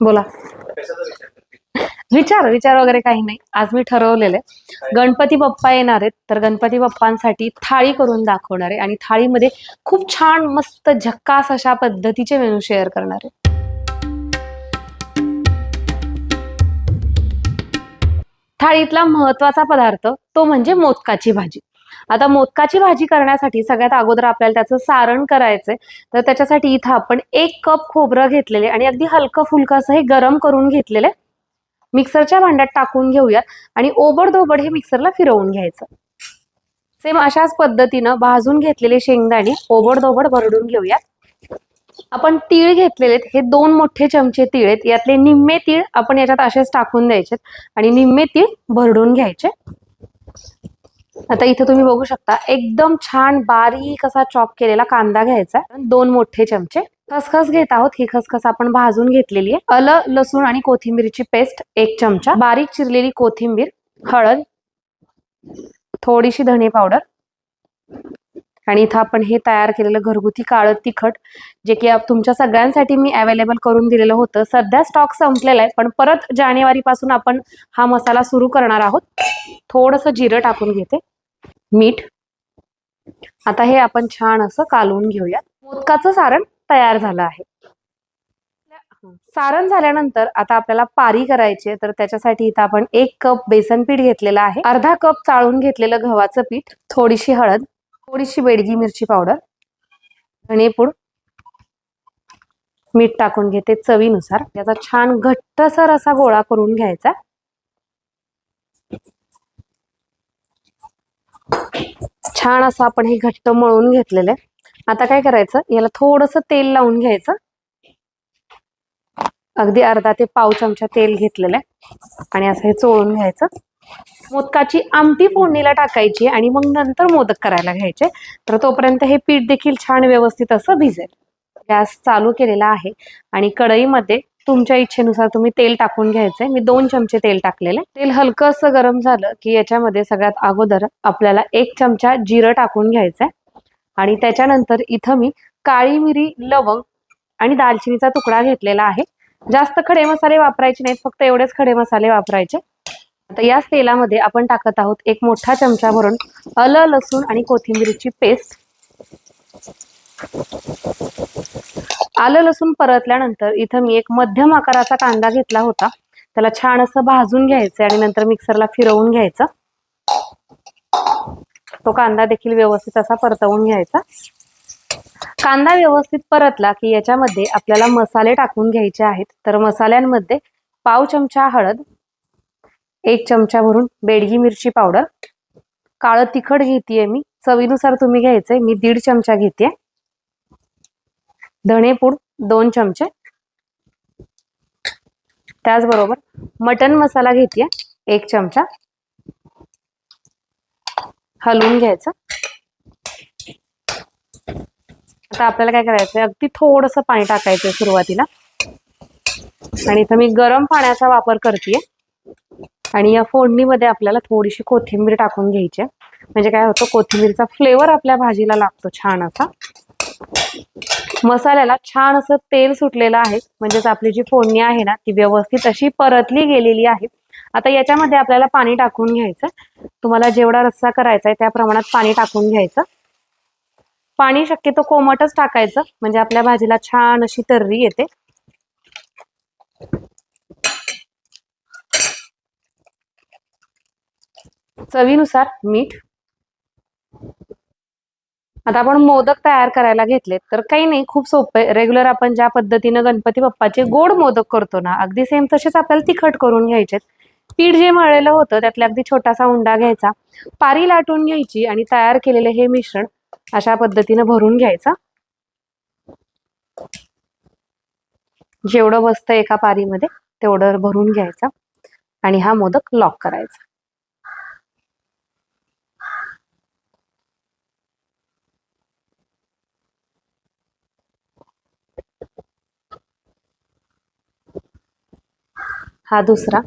बोला. विचार विचार वगैरे काही नाही. आज मी ठरवलेलं आहे. गणपती बाप्पा येणार आहेत तर गणपती बाप्पांसाठी थाळी करून दाखवणार आहे आणि थाळीमध्ये खूप छान मस्त झक्कास अशा पद्धतीचे मेनू शेअर करणार आहे. थाळीतला महत्त्वाचा पदार्थ तो म्हणजे मोदकाची भाजी. आता मोदकाची भाजी करण्यासाठी सगळ्यात अगोदर आपल्याला त्याचं सारण करायचंय. तर त्याच्यासाठी इथं आपण एक कप खोबरं घेतलेले आणि अगदी हलकं फुलकं असं हे गरम करून घेतलेले. मिक्सरच्या भांड्यात टाकून घेऊयात आणि ओबडधोबड हे मिक्सरला फिरवून घ्यायचं. सेम अशाच पद्धतीनं भाजून घेतलेले शेंगदाणे ओबडधोबड भरडून घेऊयात. आपण तीळ घेतलेले हे दोन मोठे चमचे तीळ आहेत. यातले निम्मे तीळ आपण याच्यात असेच टाकून द्यायचे आणि निम्मे तीळ भरडून घ्यायचे. आता इथे तुम्ही बघू शकता एकदम छान बारीक असा चॉप केलेला कांदा घ्यायचा दोन मोठे चमचे खसखस घेत आहोत. ही खसखस आपण भाजून घेतलेली आहे. अल लसूण आणि कोथिंबीरची पेस्ट एक चमचा. बारीक चिरलेली कोथिंबीर हळद थोडीशी धणे पावडर. आणि इथं आपण हे तयार केलेलं घरगुती काळं तिखट जे की तुमच्या सगळ्यांसाठी मी अवेलेबल करून दिलेलं होतं. सध्या स्टॉक संपलेला आहे पण परत जानेवारी पासून आपण हा मसाला सुरू करणार आहोत. थोडंसं जिरं टाकून घेते. मीठ. आता हे आपण छान असं कालवून घेऊयात मोदकाचं सारण तयार झालं आहे. सारण झाल्यानंतर आता आपल्याला पारी करायची तर त्याच्यासाठी इथं आपण एक कप बेसन पीठ घेतलेलं आहे. अर्धा कप चाळून घेतलेलं गव्हाचं पीठ थोडीशी हळद थोडीशी बेडगी मिरची पावडर धणेपूड मीठ टाकून घेते चवीनुसार. याचा छान घट्टसर असा गोळा करून घ्यायचा. छान असं आपण हे घट्ट मळून घेतलेलं आहे. आता काय करायचं? याला थोडस तेल लावून घ्यायचं. अगदी अर्धा ते पाव चमचा तेल घेतलेलं आहे. आणि असं हे चोळून घ्यायचं. मोदकाची आमटी फोडणीला टाकायची आणि मग नंतर मोदक करायला घ्यायचे. तर तोपर्यंत हे पीठ देखील छान व्यवस्थित असं भिजेल. गॅस चालू केलेला आहे. आणि कढईमध्ये तुमच्या इच्छेनुसार तुम्ही तेल टाकून घ्यायचंय. मी दोन चमचे तेल टाकलेले. तेल हलकं असं गरम झालं की याच्यामध्ये सगळ्यात अगोदर आपल्याला एक चमचा जिरं टाकून घ्यायचंय. आणि त्याच्यानंतर इथं मी काळी मिरी लवंग आणि दालचिनीचा तुकडा घेतलेला आहे. जास्त खडे मसाले वापरायचे नाहीत फक्त एवढेच खडे मसाले वापरायचे. आता याच तेलामध्ये आपण टाकत आहोत एक मोठा चमचा भरून अल लसूण आणि कोथिंबीरची पेस्ट. आलं लसूण परतल्यानंतर इथं मी एक मध्यम आकाराचा कांदा घेतला होता. त्याला छान असं भाजून घ्यायचं आणि नंतर मिक्सरला फिरवून घ्यायचं. तो कांदा देखील व्यवस्थित असा परतवून घ्यायचा. कांदा व्यवस्थित परतला की याच्यामध्ये आपल्याला मसाले टाकून घ्यायचे आहेत. तर मसाल्यांमध्ये पाव चमचा हळद एक चमचा भरून बेडगी मिरची पावडर. काळं तिखट घेतेय मी. चवीनुसार तुम्ही घ्यायचंय. मी दीड चमचा घेते धणेपूड दोन चमचे. त्याचबरोबर मटन मसाला घेते एक चमचा. हलवून घ्यायचं. आता आपल्याला काय करायचंय अगदी थोडस पाणी टाकायचंय सुरुवातीला. आणि इथं मी गरम पाण्याचा वापर करते आणि या फोडणीमध्ये आपल्याला थोडीशी कोथिंबीर टाकून घ्यायची आहे. म्हणजे काय होतं कोथिंबीरचा फ्लेवर आपल्या भाजीला लागतो छान असा. मसाल्याला छान असं तेल सुटलेलं आहे. म्हणजेच आपली जी फोडणी आहे ना ती व्यवस्थित अशी परतली गेलेली आहे. आता याच्यामध्ये आपल्याला पाणी टाकून घ्यायचं. तुम्हाला जेवढा रस्सा करायचा आहे त्या प्रमाणात पाणी टाकून घ्यायचं. पाणी शक्यतो कोमटच टाकायचं. म्हणजे आपल्या भाजीला छान अशी तर्री येते. चवीनुसार मीठ आता आपण मोदक तयार करायला घेतले तर काही नाही खूप सोपं रेग्युलर आपण ज्या पद्धतीनं गणपती बाप्पाचे गोड मोदक करतो ना अगदी सेम तसेच आपल्याला तिखट करून घ्यायचे पीठ जे मळलेलं होतं त्यातला अगदी छोटासा उंडा घ्यायचा पारी लाटून घ्यायची आणि तयार केलेले हे मिश्रण अशा पद्धतीनं भरून घ्यायचा. जेवढं बसतं एका पारीमध्ये तेवढं भरून घ्यायचा आणि हा मोदक लॉक करायचा. हा दुसरा.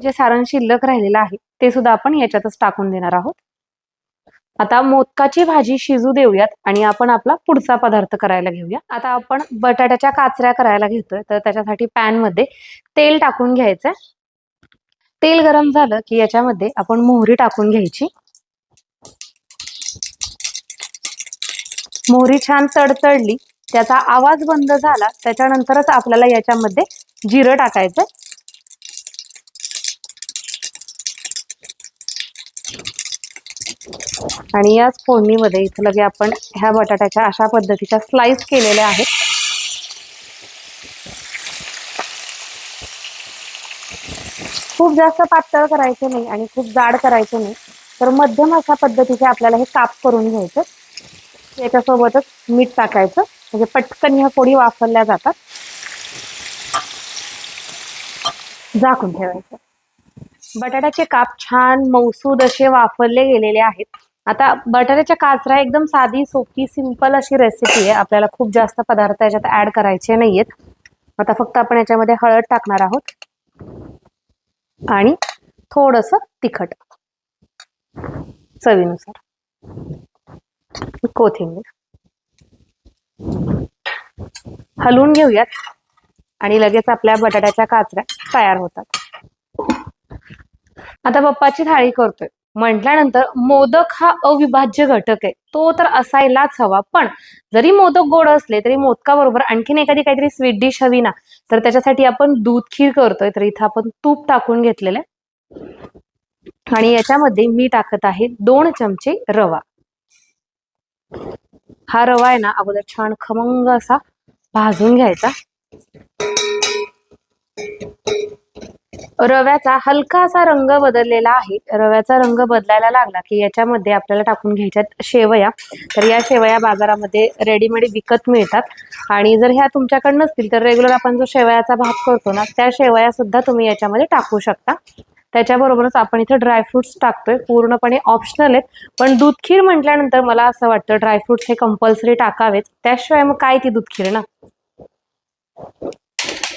जे सारण शिल्लक राहिलेलं आहे ते सुद्धा आपण याच्यातच टाकून देणार आहोत. आता मोदकाची भाजी शिजू देऊयात आणि आपण आपला पुढचा पदार्थ करायला घेऊया. आता आपण बटाट्याच्या काचऱ्या करायला घेतोय तर त्याच्यासाठी पॅनमध्ये तेल टाकून घ्यायचं तेल गरम झालं की याच्यामध्ये आपण मोहरी टाकून घ्यायची. मोहरी छान तडतडली. त्याचा आवाज बंद झाला त्याच्यानंतरच आपल्याला याच्यामध्ये जिरं टाकायचं आणि याच फोडणीमध्ये इथं लगे आपण ह्या बटाट्याच्या अशा पद्धतीच्या स्लाइस केलेल्या आहेत. खूप जास्त पातळ करायचे नाही आणि खूप जाड करायचे नाही तर मध्यम अशा पद्धतीचे आपल्याला हे काप करून घ्यायचं. याच्यासोबतच मीठ टाकायचं. म्हणजे पटकन ह्या पोळी वापरल्या जातात. झाकून ठेवायचं. बटाट्याचे काप छान मौसूद असे वापरले गेलेले आहेत. आता बटाट्याच्या काचरा एकदम साधी सोपी सिंपल अशी रेसिपी आहे. आपल्याला खूप जास्त पदार्थ याच्यात ऍड करायचे नाहीयेत. आता फक्त आपण याच्यामध्ये हळद टाकणार आहोत. आणि थोडस तिखट. चवीनुसार. कोथिंबीर. हलवून घेऊयात. आणि लगेच आपल्या बटाट्याच्या काचऱ्या तयार होतात. आता पप्पाची थाळी करतोय. म्हटल्यानंतर मोदक हा अविभाज्य घटक आहे. तो तर असायलाच हवा पण जरी मोदक गोड असले तरी मोदकाबरोबर आणखीन एखादी काहीतरी स्वीट डिश हवी ना तर त्याच्यासाठी आपण दूध खीर करतोय. तर इथं आपण तूप टाकून घेतलेलं आहे. आणि याच्यामध्ये मी टाकत आहे दोन चमचे रवा. हा रवा आहे ना अगोदर छान खमंग असा भाजून घ्यायचा. रव्याचा हलका असा रंग बदललेला आहे. रव्याचा रंग बदलायला लागला की याच्यामध्ये आपल्याला टाकून घ्यायच्यात शेवया. तर या शेवया बाजारामध्ये रेडीमेड विकत मिळतात. आणि जर ह्या तुमच्याकडे नसतील तर रेग्युलर आपण जो शेवयाचा भात करतो ना त्या शेवया सुद्धा तुम्ही याच्यामध्ये टाकू शकता. त्याच्याबरोबरच आपण इथं ड्रायफ्रुट्स टाकतोय. पूर्णपणे ऑप्शनल आहेत. पण दूध खीर म्हटल्यानंतर मला असं वाटतं ड्रायफ्रुट्स हे कंपल्सरी टाकावेच. त्याशिवाय मग काय ती दूध खीर ना?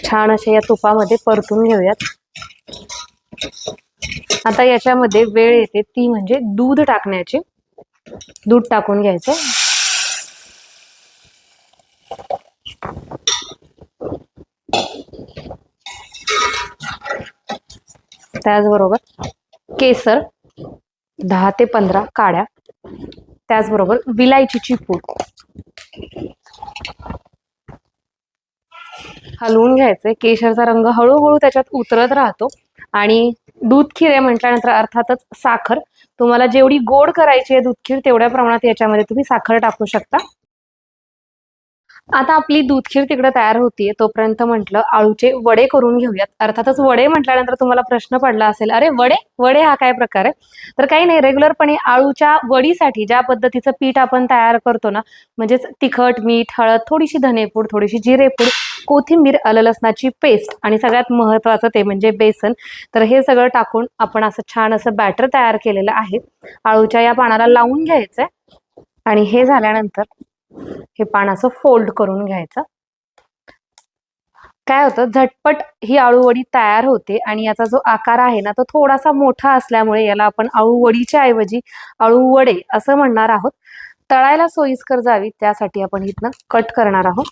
छान असे या तुपामध्ये परतून घेऊयात. आता याच्यामध्ये वेळ येते. ती म्हणजे दूध टाकण्याची. दूध टाकून घ्यायचं. त्याचबरोबर केसर दहा ते पंधरा काड्या त्याचबरोबर विलायचीची पूड. हलवून घ्यायचंय. केशरचा रंग हळूहळू त्याच्यात उतरत राहतो आणि दूध खीर आहे म्हटल्यानंतर अर्थातच साखर. तुम्हाला जेवढी गोड करायची आहे दूध खीर तेवढ्या प्रमाणात याच्यामध्ये तुम्ही साखर टाकू शकता. आता आपली दूधखीर तिकडे तयार होतीये तोपर्यंत म्हटलं आळूचे वडे करून घेऊयात. अर्थातच वडे म्हटल्यानंतर तुम्हाला प्रश्न पडला असेल अरे वडे? वडे हा काय प्रकार आहे? तर काही नाही रेग्युलरपणे आळूच्या वडीसाठी ज्या पद्धतीचं पीठ आपण तयार करतो ना म्हणजेच तिखट मीठ हळद थोडीशी धनेपूड थोडीशी जिरेपूड कोथिंबीर आलं लसणाची पेस्ट आणि सगळ्यात महत्वाचं ते म्हणजे बेसन तर हे सगळं टाकून आपण असं छान असं बॅटर तयार केलेलं आहे. आळूच्या या पानाला लावून घ्यायचंय. आणि हे झाल्यानंतर हे पान असं फोल्ड करून घ्यायचं. काय होतं? झटपट ही आळूवडी तयार होते आणि याचा जो आकार आहे ना तो थोडासा मोठा असल्यामुळे याला आपण आळूवडीच्या ऐवजी आळूवडे असं म्हणणार आहोत. तळायला सोयीस्कर जावी त्यासाठी आपण इथनं कट करणार आहोत.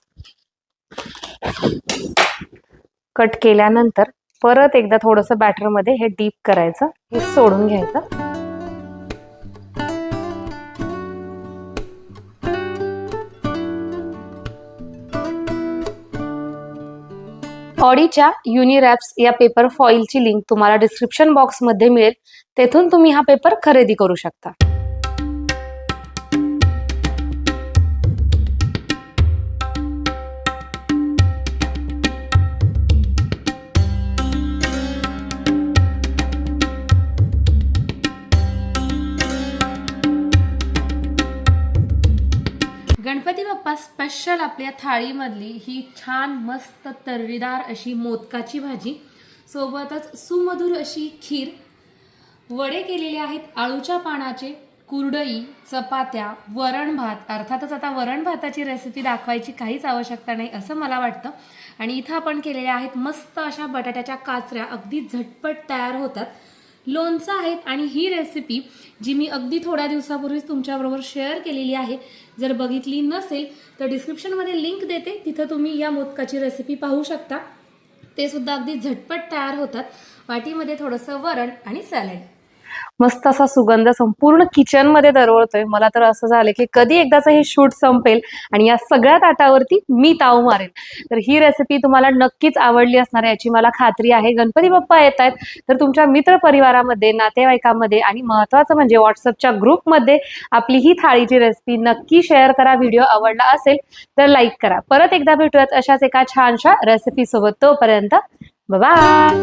कट केल्यानंतर परत एकदा थोडंसं बॅटरमध्ये हे डीप करायचं हे सोडून घ्यायचं. ऑडीच्या युनिरॅप्स या पेपर फॉईलची लिंक तुम्हाला डिस्क्रिप्शन बॉक्समध्ये मिळेल. तेथून तुम्ही हा पेपर खरेदी करू शकता. स्पेशल आपल्या थाळीमधली ही छान मस्त तर्रीदार अशी मोदकाची भाजी. सोबतच सुमधुर अशी खीर. वडे केलेले आहेत आळूच्या पानाचे कुरडई चपात्या वरण भात. अर्थातच आता वरण भाताची रेसिपी दाखवायची काहीच आवश्यकता नाही असं मला वाटतं. आणि इथं आपण केलेल्या आहेत मस्त अशा बटाट्याच्या काचऱ्या. अगदी झटपट तयार होतात. लोणचं आहेत आणि ही रेसिपी जी मी अगदी थोड्या दिवसापूर्वीच तुमच्याबरोबर शेअर केलेली आहे. जर बघितली नसेल तर डिस्क्रिप्शनमध्ये लिंक देते. तिथं तुम्ही या मोदकाची रेसिपी पाहू शकता. ते सुद्धा अगदी झटपट तयार होतात. वाटीमध्ये थोडंसं वरण आणि सॅलड मस्त असा सुगंध संपूर्ण किचनमध्ये दरवळतोय. मला तर असं झालं की कधी एकदाच हे शूट संपेल आणि या सगळ्या ताटावरती मी ताव मारेल. तर ही रेसिपी तुम्हाला नक्कीच आवडली असणार याची मला खात्री आहे. गणपती बाप्पा येत आहेत तर तुमच्या मित्र परिवारामध्ये नातेवाईकामध्ये आणि महत्त्वाचं म्हणजे व्हॉट्सअपच्या ग्रुपमध्ये आपली ही थाळीची रेसिपी नक्की शेअर करा. व्हिडिओ आवडला असेल तर लाईक करा. परत एकदा भेटूयात अशाच एका छानशा रेसिपी सोबत. तोपर्यंत बाय